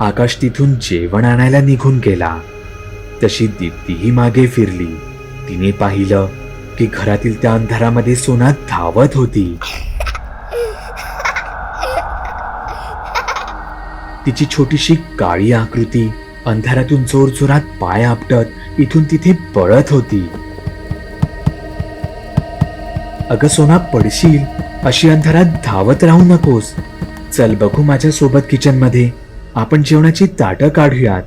आकाश तिथून जेवण आणायला निघून गेला. तशी दीप्तीही मागे फिरली. तिने पाहिलं की घरातील त्या अंधारामध्ये सोना धावत होती. तिची छोटीशी काळी आकृती अंधारातून जोर जोरात पाय आपटत इथून तिथे पळत होती. अगं सोना पडशील अशी अंधारात धावत राहू नकोस. चल बघू माझ्या सोबत किचनमध्ये. आपण जेवणाची ताटं काढूयात.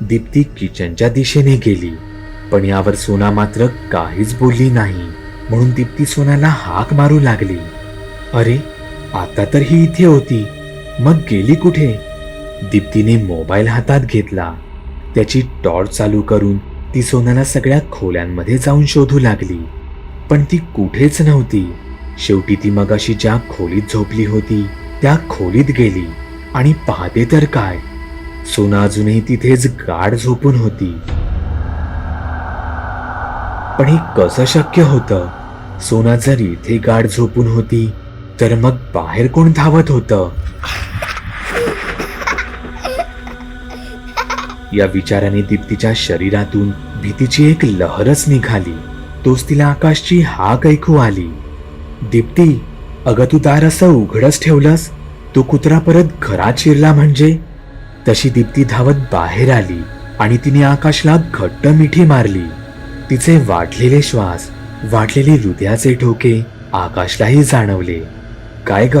दीप्ती किचनच्या दिशेने गेली. पण यावर सोना मात्र काहीच बोलली नाही. म्हणून दीप्ती सोनाला हाक मारू लागली. अरे आता तर ही इथे होती. मग गेली कुठे? दीप्तीने मोबाईल हातात घेतला. त्याची टॉर्च चालू करून ती सोनाला सगळ्या खोल्यांमध्ये जाऊन शोधू लागली. पण ती कुठेच नव्हती. शेवटी ती मगाशी ज्या खोलीत झोपली होती त्या खोलीत गेली. आणि पाहते तर काय? सोना अजूनही तिथेच गाढ झोपून होती. पण हे कसं शक्य होतं? सोना जर इथे गाढ झोपून होती तर मग बाहेर कोण धावत होतं? या विचाराने दीप्तीच्या शरीरातून भीतीची एक लहरच निघाली. तोच तिला आकाशची हाक ऐकू आली. दीप्ती अगं तू दार असं उघडच ठेवलंस? तो कुत्रा परत घरात शिरला म्हणजे? तशी दीप्ती धावत बाहेर आली आणि तिने आकाशला घट्ट मिठी मारली. तिचे वाढलेले श्वास वाढलेले हृदयाचे ठोके आकाशलाही जाणवले. काय ग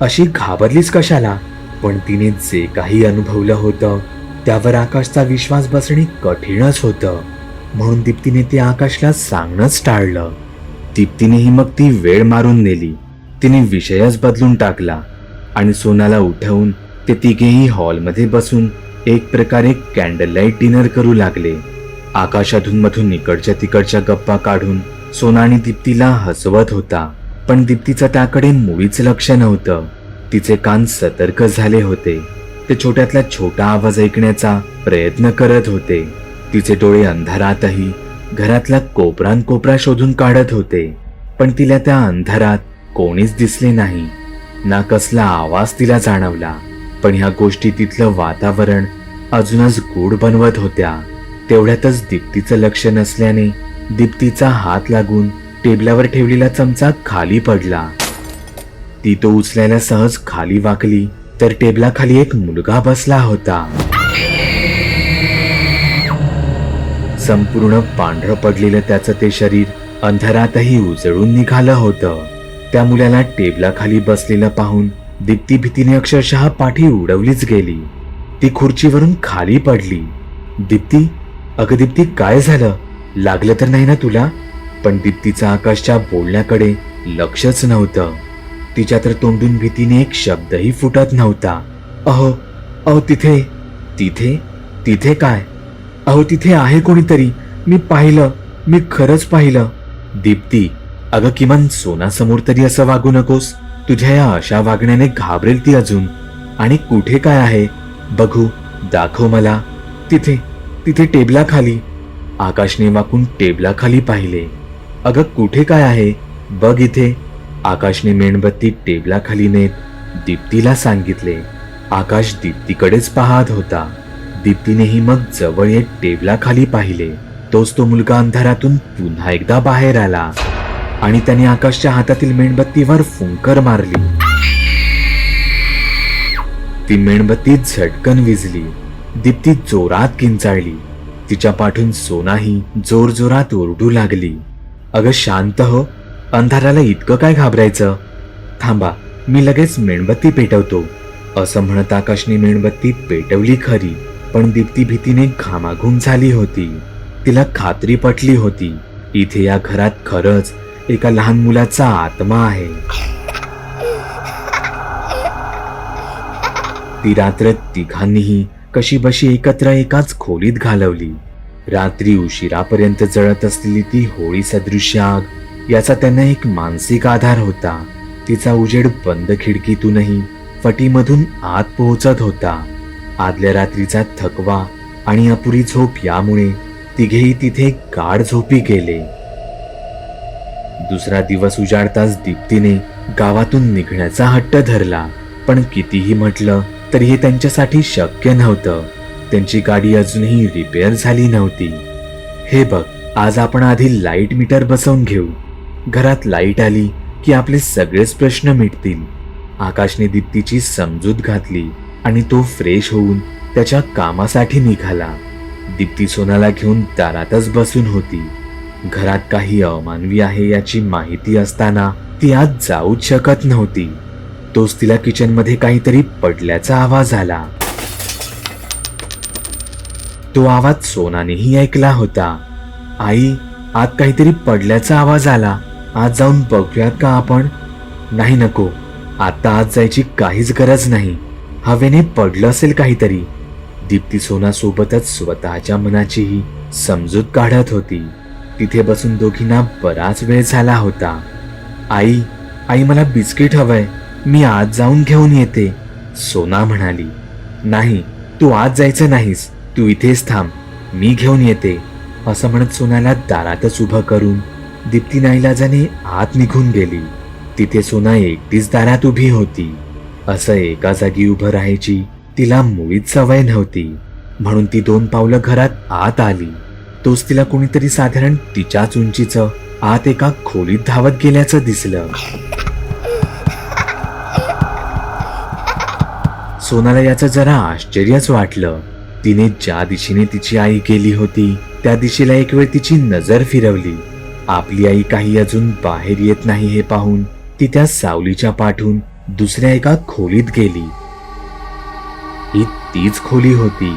अशी घाबरलीच कशाला? पण तिने जे काही अनुभवलं होतं त्यावर आकाशचा विश्वास बसणे कठीणच होतं. म्हणून दीप्तीने ते आकाशला सांगणंच टाळलं. दीप्तीनेही मग ती वेळ मारून नेली. तिने विषयच बदलून टाकला. आणि सोनाला उठवून ते तिघेही हॉलमध्ये बसून एक प्रकारे कॅन्डल लाइट डिनर करू लागले. आकाशातून मधून इकडच्या तिकडच्या गप्पा काढून सोना आणि दीप्तीला हसवत होता. पण दीप्तीचं त्याकडे मुळीच लक्ष नव्हतं. तिचे कान सतर्क झाले होते. ते छोट्यातला छोटा आवाज ऐकण्याचा प्रयत्न करत होते. तिचे डोळे अंधारातही घरातला कोपरान कोपरा शोधून काढत होते. पण तिला त्या अंधारात कोणीच दिसले नाही. ना कसला आवाज तिला जाणवला. पण ह्या गोष्टी तिथलं वातावरण अजूनच गोड बनवत होत्या. तेवढ्यातच दीप्तीचं लक्ष नसल्याने दीप्तीचा हात लागून टेबलावर ठेवलेला चमचा खाली पडला. ती तो उचलायला सहज खाली वाकली तर टेबलाखाली एक मुलगा बसला होता. संपूर्ण पांढरं पडलेलं त्याचं ते शरीर अंधारातही उजळून निघालं होतं. त्या मुलाला टेबलाखाली बसलेलं पाहून दीप्ती भीतीने अक्षरशः पाठी उडवलीच गेली. ती खुर्चीवरून खाली पडली. दीप्ती अगं दीप्ती काय झालं? लागलं तर नाही ना तुला? पण दीप्तीचा आकाशच्या बोलण्याकडे लक्षच नव्हतं. तिच्या तर तोंडून भीतीने एक शब्दही फुटत नव्हता. अहो अहो तिथे तिथे तिथे काय? अहो तिथे आहे कोणीतरी. मी पाहिलं मी खरंच पाहिलं. दीप्ती अगं किमान सोनासमोर तरी असं वागू नकोस. तुझ्या या अशा वागण्याने घाबरेल ती अजून. आणि कुठे काय आहे? बघू दाखव मला. तिथे तिथे टेबलाखाली. आकाशने वाकून टेबलाखाली पाहिले. अगं कुठे काय आहे? बघ इथे. आकाशने मेणबत्ती टेबलाखाली नेत दीप्तीला सांगितले. आकाश दीप्तीकडेच पाहत होता. दीप्तीनेही मग जवळ येत टेबलाखाली पाहिले. तोच तो मुलगा अंधारातून पुन्हा एकदा बाहेर आला. आणि त्याने आकाशच्या हातातील मेणबत्तीवर फुंकर मारली. ती मेणबत्ती झटकन विजली. दीप्ती जोरात किंचाळली. तिच्या पाठून सोनाही जोर जोरात ओरडू लागली. अगं शांत हो अंधाराला इतकं काय घाबरायचं? थांबा मी लगेच मेणबत्ती पेटवतो. असं म्हणत आकाशने मेणबत्ती पेटवली खरी पण दीप्ती भीतीने घामाघूम झाली होती. तिला खात्री पटली होती. इथे या घरात खरंच एका लहान मुलाचा आत्मा आहे. ती रात्र तिघांनीही कशी बशी एकत्र एकाच खोलीत घालवली. रात्री उशिरापर्यंत जळत असलेली ती होळी सदृश्य आग याचा त्यांना एक मानसिक आधार होता. तिचा उजेड बंद खिडकीतूनही फटीमधून आत पोहोचत होता. आदल्या रात्रीचा थकवा आणि अपुरी झोप यामुळे तिघेही तिथे गाढ झोपी गेले. दुसरा दिवस उजाडताच दीप्तीने गावातून निघण्याचा हट्ट धरला. पण कितीही म्हटलं तर हे त्यांच्यासाठी शक्य नव्हतं. त्यांची गाडी अजूनही रिपेअर झाली नव्हती. हे बघ आज आपण आधी लाइट मीटर बसवून घेऊ. घरात लाइट आली की आपले सगळेच प्रश्न मिटतील. आकाशने दीप्तीची समजूत घातली आणि तो फ्रेश होऊन त्याच्या कामासाठी निघाला. दीप्ती सोनाला घेऊन दारातच बसून होती. घरात काही अमानवी आहे याची माहिती असताना ती आज जाऊच शकत नव्हती. तोच तिला किचनमध्ये काहीतरी पडल्याचा आवाज आला. तो आवाज सोनानेही ऐकला होता. आई आत काहीतरी पडल्याचा आवाज आला. आज जाऊन बघूयात का आपण? नाही नको. आता आज जायची काहीच गरज नाही. हवेने पडलं असेल काहीतरी. दीप्ती सोनासोबतच स्वतःच्या मनाचीही समजूत काढत होती. तिथे बसून दोघींना बराच वेळ झाला होता. आई आई मला बिस्किट हवंय. मी आज जाऊन घेऊन येते सोना म्हणाली. नाही तू आज जायचं नाहीस. तू इथेच थांब. मी घेऊन येते. असं म्हणत सोनाला दारातच उभं करून दीप्ती नाईलाजाने आत निघून गेली. तिथे सोना एकटीच दारात उभी होती. असं एका जागी उभं राहायची तिला मुळीच सवय नव्हती. म्हणून ती दोन पावलं घरात आत आली. तोच तिला कोणीतरी साधारण तिच्याच उंचीचं आत एका खोलीत धावत गेल्याचं दिसलं. सोनाला याचं जरा आश्चर्यच वाटलं. तिने ज्या दिशेने तिची आई गेली होती त्या दिशेला एक वेळ तिची नजर फिरवली. आपली आई काही अजून बाहेर येत नाही हे पाहून ती त्या सावलीच्या पाठून दुसऱ्या एका खोलीत गेली. ही तीच खोली होती.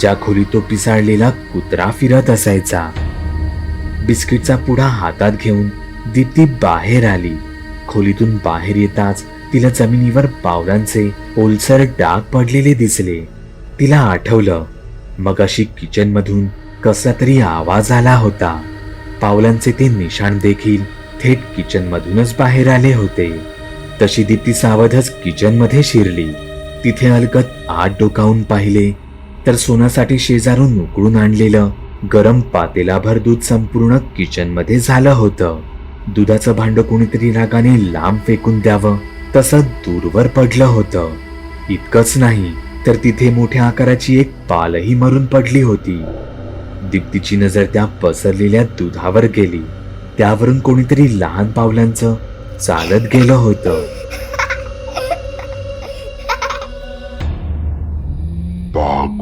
ज्या खोलीत तो पिसाळलेला कुत्रा फिरत असायचा. बिस्किटचा पुडा हातात घेऊन दीप्ती बाहेर आली. खोलीतून बाहेर येताच तिला जमिनीवर पावलांचे ओलसर डाग पडलेले दिसले. तिला आठवलं मग अशी किचन मधून कसला तरी आवाज आला होता. पावलांचे ते निशाण देखील थेट किचन मधूनच बाहेर आले होते. तशी दीप्ती सावधच किचनमध्ये शिरली. तिथे अलगत आत डोकावून पाहिले तर सोनासाठी शेजारून उकळून आणलेलं गरम पातेलाभर दूध संपूर्ण किचनमध्ये झालं होतं. दुधाचं भांड कोणीतरी रागाने लांब फेकून द्यावं तसं दूरवर पडलं होतं. इतकंच नाही तर तिथे मोठ्या आकाराची एक पालही मरून पडली होती. दीप्तीची नजर त्या पसरलेल्या दुधावर गेली. त्यावरून कोणीतरी लहान पावलांचं चालत गेलं होतं.